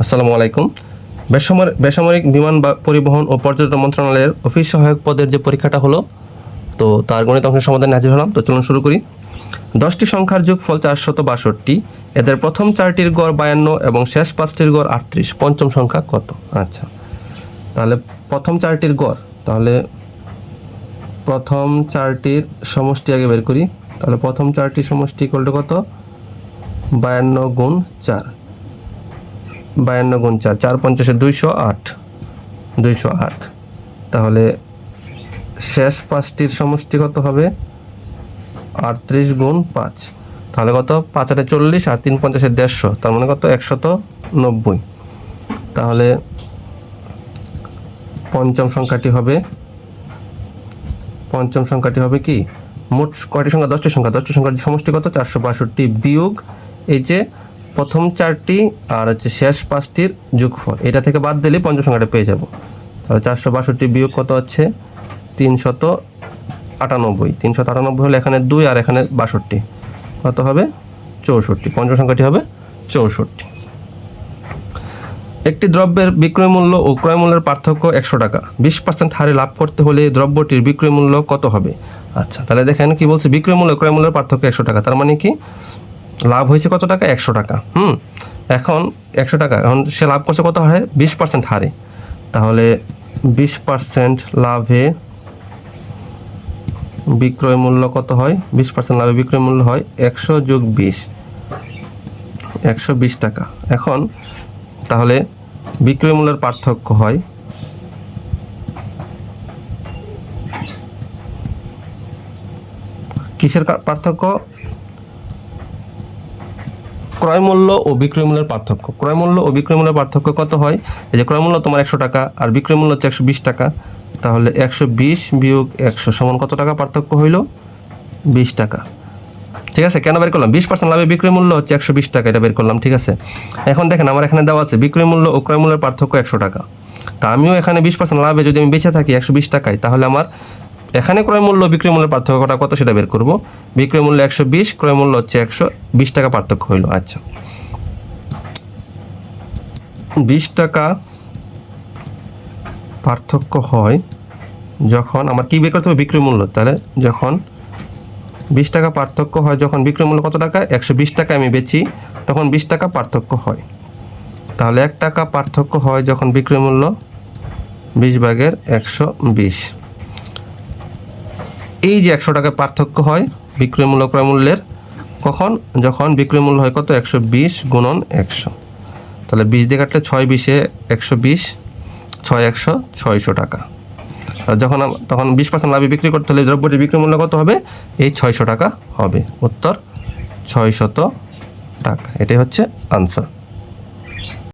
আসসালামু আলাইকুম। বেসামরিক বেসামরিক বিমান পরিবহন ও পর্যটন মন্ত্রণালয়ের অফিস সহায়ক পদের যে পরীক্ষাটা হলো, তো তার গণিত অংশের সমাধানে হাজির হলাম। তো চলুন শুরু করি। দশটি সংখ্যার যোগফল চারশত বাষট্টি, এদের প্রথম চারটির গড় বায়ান্ন এবং শেষ পাঁচটির গড় আটত্রিশ। পঞ্চম সংখ্যা কত? আচ্ছা তাহলে প্রথম চারটির গড়, তাহলে প্রথম চারটির সমষ্টি আগে বের করি। তাহলে প্রথম চারটির সমষ্টি করলে কত? বায়ান্ন গুণ চার। বায়ান্ন গুণ চার চার পঞ্চাশে দুইশো আট দুইশো আট। তাহলে শেষ পাঁচটির সমষ্টি কত হবে? আটত্রিশ গুণ পাঁচ। তাহলে কত? পাঁচ আটে চল্লিশ আর তিন পঞ্চাশে দেড়শো। তার মানে কত? একশত নব্বই। তাহলে পঞ্চম সংখ্যাটি হবে, পঞ্চম সংখ্যাটি হবে কি? মোট কয়টি সংখ্যা? দশটি সংখ্যা। দশটি সংখ্যার সমষ্টি কত? চারশো বাষট্টি বিয়োগ এই যে প্রথম চারটি আর হচ্ছে শেষ পাঁচটির যোগফল। এটা থেকে বাদ দিলে পঞ্চম সংখ্যাটা পেয়ে যাব। তাহলে চারশো বাষট্টি বিয়োগ কত হচ্ছে? তিনশত আটানব্বই। তিনশত আটানব্বই হলে এখানে দুই আর এখানে বাষট্টি। কত হবে? চৌষট্টি। পঞ্চম সংখ্যাটি হবে চৌষট্টি। একটি দ্রব্যের বিক্রয় মূল্য ও ক্রয় মূল্যের পার্থক্য একশো টাকা। বিশ পার্সেন্ট হারে লাভ করতে হলে দ্রব্যটির বিক্রয় মূল্য কত হবে? আচ্ছা তাহলে দেখেন কি বলছে? বিক্রয় মূল্য ক্রয় মূল্যের পার্থক্য একশো টাকা। তার মানে কি? লাভ হয়েছে কত টাকা? একশো টাকা। হুম? এখন একশো টাকা। এখন সে লাভ করছে কত হারে বিশ পার্সেন্ট হারে। তাহলে বিশ পার্সেন্ট লাভে বিক্রয় মূল্য কত হয়? বিশ পার্সেন্ট লাভে বিক্রয় মূল্য হয় একশো যোগ বিশ। একশো বিশ টাকা। এখন তাহলে বিক্রয় মূল্যের পার্থক্য হয় কিসের পার্থক্য? ক্রয় মূল্য ও বিক্রয় মূল্যের পার্থক্য। ক্রয় মূল্য ও বিক্রয় মূল্যের পার্থক্য কত হয়? এই যে ক্রয় মূল্য তোমার একশো টাকা আর বিক্রয় মূল্য হচ্ছে একশো বিশ টাকা। তাহলে একশো বিশ বিয়োগ একশো সমান কত টাকা পার্থক্য হইল? বিশ টাকা। ঠিক আছে? কেন বের করলাম? বিশ পার্সেন্ট লাভে বিক্রয় মূল্য হচ্ছে একশো বিশ টাকা, এটা বের করলাম, ঠিক আছে? এখন দেখেন, আমার এখানে দেওয়া আছে বিক্রয় মূল্য ও ক্রয় মূল্যের পার্থক্য একশো টাকা। তা আমিও এখানে বিশ পার্সেন্ট লাভে যদি আমি বেঁচে থাকি একশো বিশ টাকায়, তাহলে আমার এখানে ক্রয় মূল্য, বিক্রয় মূল্যের পার্থক্যটা কত সেটা বের করব। বিক্রয় মূল্য একশো বিশ, ক্রয় মূল্য হচ্ছে একশো বিশ টাকা পার্থক্য হইল। আচ্ছা। বিশ টাকা পার্থক্য হয় যখন আমার কি বের করতে হবে? বিক্রয় মূল্য। তাহলে যখন বিশ টাকা পার্থক্য হয়, যখন বিক্রয় মূল্য কত টাকা? একশো বিশ টাকা আমি বেচি, তখন বিশ টাকা পার্থক্য হয়। তাহলে এক টাকা পার্থক্য হয় যখন বিক্রয় মূল্য বিশ ভাগের একশো বিশ। এই যে একশো টাকা পার্থক্য হয় বিক্রয় মূল্য ক্রয় মূল্যের কখন? যখন বিক্রয় মূল্য হয় কত? একশো বিশ গুণন একশো। তাহলে বিশ দিয়ে কাটলে ছয় বিশে একশো বিশ, ছয় একশো, ছয়শো টাকা। আর যখন তখন বিশ পার্সেন্ট লাভে বিক্রি করতে হলে দ্রব্যটির বিক্রয় মূল্য কত হবে? এই ছয়শো টাকা হবে। উত্তর, ছয়শত টাকা। এটাই হচ্ছে আনসার